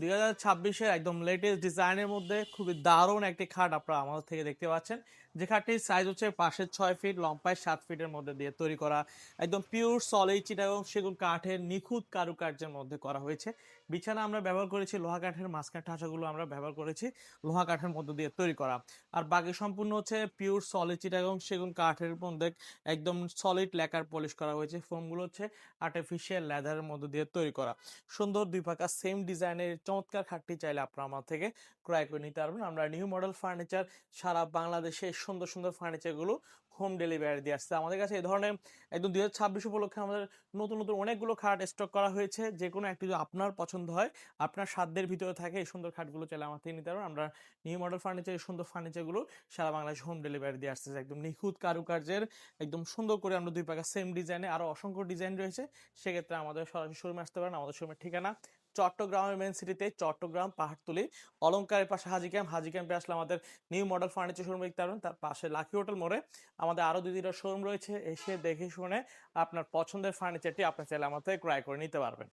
দুই হাজার ছাব্বিশের একদম লেটেস্ট ডিজাইনের মধ্যে খুবই দারুণ একটি খাট আপনারা আমাদের থেকে দেখতে পাচ্ছেন। যে খাটটির সাইজ হচ্ছে পাশের ছয় ফিট লম্বায় সাত ফিটের মধ্যে দিয়ে তৈরি করা। একদম পিওর সলিড চিটাগং সেগুন কাঠের নিখুঁত কারুকার্যের মধ্যে করা হয়েছে। বিছানা আমরা ব্যবহার করেছি, লোহা কাঠের মাঝখান ঠাঁচাগুলো আমরা ব্যবহার করেছি, লোহা কাঠের মধ্যে দিয়ে তৈরি করা। আর বাকি সম্পূর্ণ হচ্ছে পিওর সলিড চিটাগং সেগুন কাঠের মধ্যে একদম সলিড লেকার পলিশ করা হয়েছে। ফোমগুলো হচ্ছে আর্টিফিশিয়াল লেদারের মধ্যে দিয়ে তৈরি করা। সুন্দর দুই পাকা সেম ডিজাইনের চমৎকার খাটটি চাইলে আপনারা আমার থেকে ক্রয় করে নিতে পারবেন। আমরা নিউ মডেল ফার্নিচার সারা বাংলাদেশে সুন্দর সুন্দর ফার্নিচারগুলো হোম ডেলিভারি দিয়ে আসছে। আমাদের কাছে এই ধরনের একদম দুই হাজার ছাব্বিশ উপলক্ষে আমাদের নতুন নতুন অনেকগুলো খাট স্টক করা হয়েছে। যে কোনো একটি যদি আপনার পছন্দ হয়, আপনার সাধ্যের ভিতরে থাকে, এই সুন্দর খাটগুলো চাইলে আমার থেকে নিতে পারবেন। আমরা নিউ মডেল ফার্নিচার এই সুন্দর ফার্নিচারগুলো সারা বাংলাদেশে হোম ডেলিভারি দিয়ে আসতেছে। একদম নিখুঁত কারুকার্যের, একদম সুন্দর করে আমরা দুই পাকা সেম ডিজাইনে আরও অসংখ্য ডিজাইন রয়েছে। সেক্ষেত্রে আমাদের সরাসরি শোরুমে আসতে পারেন। আমাদের শোরুমের ঠিকানা চট্টগ্রামের মেন সিটিতে চট্টগ্রাম পাহাড়তলি অলঙ্কারের পাশে হাজি ক্যাম্প। হাজি ক্যাম্পে আসলে আমাদের নিউ মডেল ফার্নিচার শোরুম দেখতে পারবেন। তার পাশে লাকি হোটেল মোড়ে আমাদের আরও দুই, তিনটা শোরুম রয়েছে। এসে দেখে শুনে আপনার পছন্দের ফার্নিচারটি আপনি চাইলে আমাদের ক্রয় করে নিতে পারবেন।